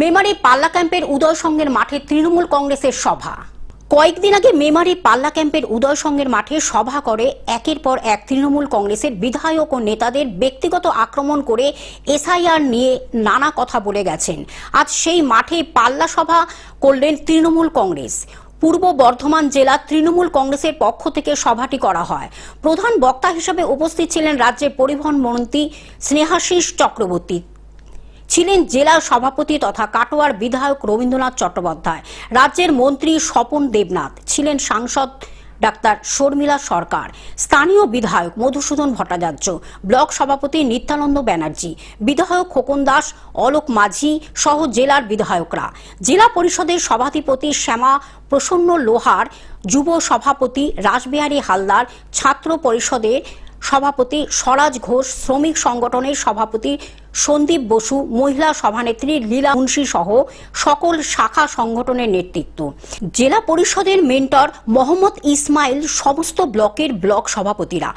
মেমারি পাল্লা ক্যাম্পের উদয় সংঘের মাঠে তৃণমূল কংগ্রেসের সভা। কয়েকদিন আগে মেমারি পাল্লা ক্যাম্পের উদয় সংঘের মাঠে সভা করে একের পর এক তৃণমূল কংগ্রেসের বিধায়ক ও নেতাদের ব্যক্তিগত আক্রমণ করে এসআইআর নিয়ে নানা কথা বলে গেছেন। আজ সেই মাঠে পাল্লা সভা করলেন তৃণমূল কংগ্রেস। পূর্ব বর্ধমান জেলা তৃণমূল কংগ্রেসের পক্ষ থেকে সভাটি করা হয়। প্রধান বক্তা হিসেবে উপস্থিত ছিলেন রাজ্যের পরিবহন মন্ত্রী স্নেহাশিস চক্রবর্তী। ছিলেন জেলা সভাপতি তথা কাটোয়ার বিধায়ক রবীন্দ্রনাথ চট্টোপাধ্যায়। রাজ্যের মন্ত্রী স্বপন দেবনাথ ছিলেন সাংসদ ডাক্তার শর্মিলা সরকার। স্থানীয় বিধায়ক মধুসূদন ভট্টাচার্য, ব্লক সভাপতি নিত্যানন্দ ব্যানার্জি, বিধায়ক খোকন দাস, অলোক মাঝি সহ জেলার বিধায়করা। জেলা পরিষদের সভাধিপতি শ্যামা প্রসন্ন লোহার, যুব সভাপতি রাসবিহারী হালদার, ছাত্র পরিষদের সভাপতি স্বরাজ ঘোষ, শ্রমিক সংগঠনের সভাপতি সন্দীপ বসু, মহিলা সভানেত্রী লীলা মুন্সি সহ সকল শাখা সংগঠনের নেতৃত্ব। জেলা পরিষদের মেন্টর মোহাম্মদ ইসমাইল সমস্ত ব্লকের ব্লক সভাপতিরা।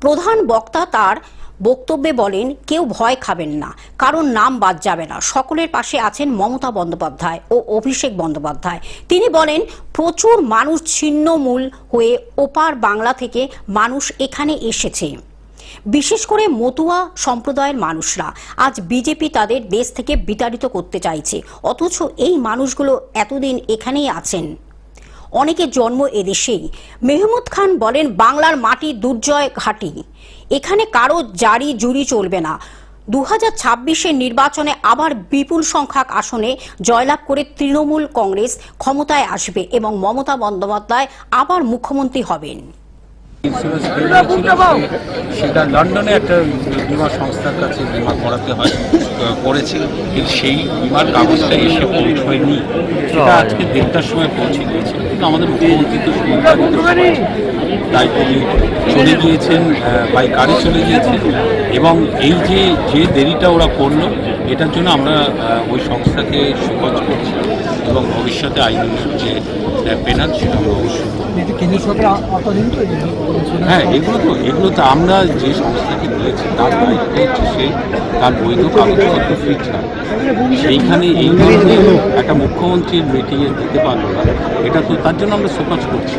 প্রধান বক্তা তার বক্তব্যে বলেন, কেউ ভয় খাবেন না কারণ নাম বাদ যাবে না। সকলের পাশে আছেন মমতা বন্দ্যোপাধ্যায় ও অভিষেক বন্দ্যোপাধ্যায়। তিনি বলেন, প্রচুর মানুষ ছিন্নমূল হয়ে ওপার বাংলা থেকে মানুষ এখানে এসেছে। বিশেষ করে মতুয়া সম্প্রদায়ের মানুষরা আজ বিজেপি তাদের দেশ থেকে বিতাড়িত করতে চাইছে। অথচ এই মানুষগুলো এতদিন এখানেই আছেন। অনেকের জন্ম এদেশেই। মেহমুদ খান বলেন, বাংলার মাটি দুর্জয় ঘাটি। এখানে কারও জারি জুরি চলবে না। দু হাজার নির্বাচনে আবার বিপুল সংখ্যক আসনে জয়লাভ করে তৃণমূল কংগ্রেস ক্ষমতায় আসবে এবং মমতা বন্দ্যোপাধ্যায় আবার মুখ্যমন্ত্রী হবেন। সেটা লন্ডনে একটা বিমা সংস্থার কাছে বিমা করাতে হয়, করেছে, কিন্তু সেই বিমার কাগজটা এসে পৌঁছয়নি। সেটা আজকে দেড়টার সময় পৌঁছে গিয়েছে কিন্তু আমাদের মুখ্যমন্ত্রী তো চলে গিয়েছেন বাই কারে চলে গিয়েছেন। এবং এই যে যে দেরিটা ওরা করল, এটার জন্য আমরা ওই সংস্থাকে সুপারিশ করছি। এবং ভবিষ্যতে আইনি যে পেনাল সেটা আমরা অবশ্যই হ্যাঁ এগুলো তো এগুলো তো আমরা যে সংস্থাকে দিয়েছি তার দায়িত্ব হচ্ছে সে তার বৈধ কাগজপত্র ফিট না সেইখানে এই ধরনের একটা মুখ্যমন্ত্রীর মিটিংয়ে দিতে পারল না। এটা তো তার জন্য আমরা সোকাজ করছি।